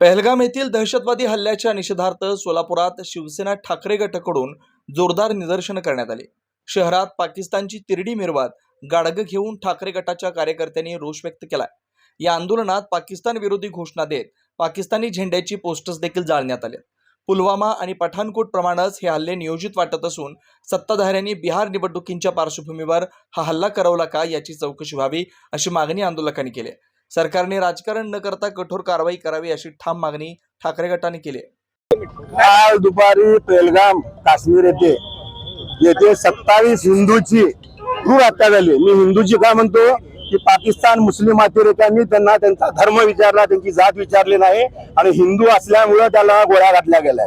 पहलगाम येथील दहशतवादी हल्ल्याच्या निषेधार्थ सोलापुरात शिवसेना ठाकरे गटाकडून जोरदार निदर्शन करण्यात आले. शहरात पाकिस्तानची तिरडी मिरवात गाडगं घेऊन ठाकरे गटाच्या कार्यकर्त्यांनी रोष व्यक्त केला. या आंदोलनात पाकिस्तान विरोधी घोषणा देत पाकिस्तानी झेंड्याची पोस्टर्स देखील जाळण्यात आले. पुलवामा आणि पठाणकोट प्रमाणेच हे हल्ले नियोजित वाटत असून सत्ताधाऱ्यांनी बिहार निवडणुकींच्या पार्श्वभूमीवर हा हल्ला करवला का याची चौकशी व्हावी अशी मागणी आंदोलकांनी केली सरकारने राजकारण न करता कठोर कारवाई करावी अशी ठाम मागणी ठाकरे गटाने केली. आहे. काल दुपारी पेलगाम काश्मीर येथे येथे सत्तावीस हिंदूची क्रूर हत्या झाली. मी हिंदूची का म्हणतो की पाकिस्तान मुस्लिम अतिरेक्यांनी त्यांना त्यांचा धर्म विचारला त्यांची जात विचारली नाही आणि हिंदू असल्यामुळे त्याला गोळ्या घातल्या गेल्या.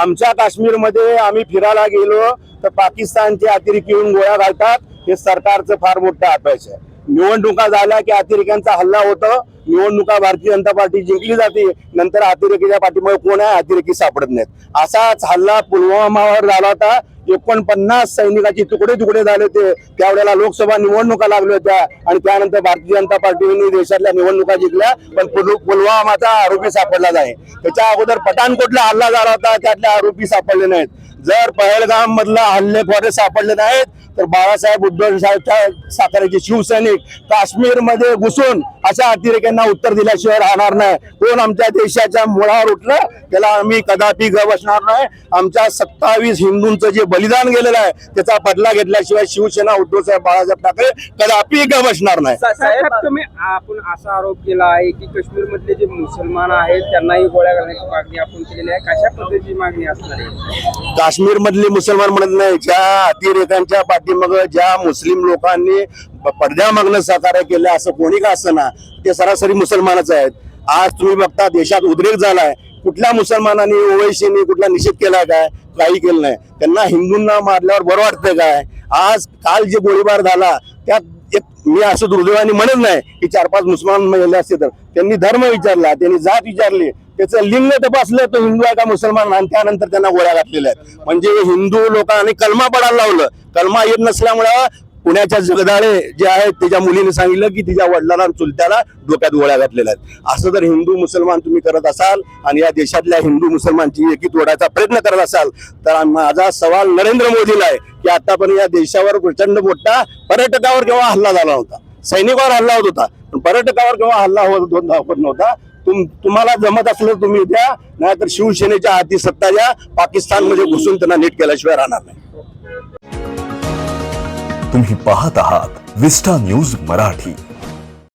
आमच्या काश्मीरमध्ये आम्ही फिरायला गेलो तर पाकिस्तानचे अतिरेकी येऊन गोळ्या घालतात हे सरकारचं फार मोठं अपयश आहे. निवडणुका झाल्या की अतिरेक्यांचा हल्ला होतो. निवडणुका भारतीय जनता पार्टी जिंकली जाते. नंतर अतिरेकीच्या पाठीमुळे कोण आहे? अतिरेकी सापडत नाहीत. असाच हल्ला पुलवामावर झाला होता. एकोणपन्नास सैनिकाचे तुकडे तुकडे झाले होते. त्यावेळेला लोकसभा निवडणुका लागल्या होत्या. आणि त्यानंतर भारतीय जनता पार्टीने देशातल्या निवडणुका जिंकल्या. पण पुलवामाचा आरोपी सापडला नाही. त्याच्या अगोदर पठाणकोटला हल्ला झाला होता. त्यातले आरोपी सापडले नाहीत. जर पहलगाम मधला हल्लेखोरे सापडले नाहीत तर बाळासाहेब उद्धव साताऱ्याचे शिवसैनिक काश्मीरमध्ये घुसून अशा अतिरेक्यांना उत्तर दिल्याशिवाय राहणार नाही. कोण आमच्या देशाच्या मुळावर उठलं त्याला आम्ही कदापि ग बसणार नाही. आमच्या सत्तावीस हिंदूंचं जे बलिदान गेलेलं आहे त्याचा बदला घेतल्याशिवाय शिवसेना उद्धव साहेब बाळासाहेब ठाकरे कदापि ग बसणार नाही साहेब तुम्ही आपण असा आरोप केला आहे की काश्मीर मधले जे मुसलमान आहेत त्यांनाही गोळ्या घालण्याची मागणी आपण केलेली आहे. कशा पद्धतीची मागणी असणार आहे? काश्मीर मधले मुसलमान म्हणत नाही ज्या अतिरेकांच्या पाठीमाग ज्या मुस्लिम लोकांनी प- पडद्यामागणं सहकार्य केलं असं कोणी का असं ते सरासरी मुसलमानच आहेत. आज तुम्ही बघता देशात उद्रेक झालाय. कुठल्या मुसलमानांनी ओवैसीने कुठला निषेध केला काय? काही केलं नाही. त्यांना हिंदूंना मारल्यावर बरं वाटतं काय? आज काल जे गोळीबार झाला त्यात एक मी असं दुर्दैवाने म्हणत नाही की चार पाच मुसलमान मेले असते तर. त्यांनी धर्म विचारला त्यांनी जात विचारली. त्याचं लिंग तपासलं तो हिंदू आहे का मुसलमान आणि त्यानंतर त्यांना गोळ्या घातलेल्या आहेत. म्हणजे हिंदू लोकांनी कलमा पडायला लावलं. कलमा येत नसल्यामुळं पुण्याच्या जगदाळे जे आहेत त्याच्या मुलीने सांगितलं की तिच्या वडिलांना चुलत्याला डोक्यात गोळ्या घातलेल्या आहेत. असं जर हिंदू मुसलमान तुम्ही करत असाल आणि या देशातल्या हिंदू मुसलमानची एकी तोडायचा प्रयत्न करत असाल तर माझा सवाल नरेंद्र मोदीला आहे की आतापर्यंत या देशावर प्रचंड मोठा पर्यटकावर केव्हा हल्ला झाला होता सैनिकावर हल्ला होत होता. पण पर्यटकावर केव्हा हल्ला होत होत होत नव्हता? तुम तुम्हाला जमत असलं तुम्ही द्या नाहीतर शिवसेनेच्या हाती सत्ता द्या पाकिस्तानमध्ये घुसून त्यांना नीट केल्याशिवाय राहणार नाही. तुम्ही पाहत आहात विस्टा न्यूज मराठी.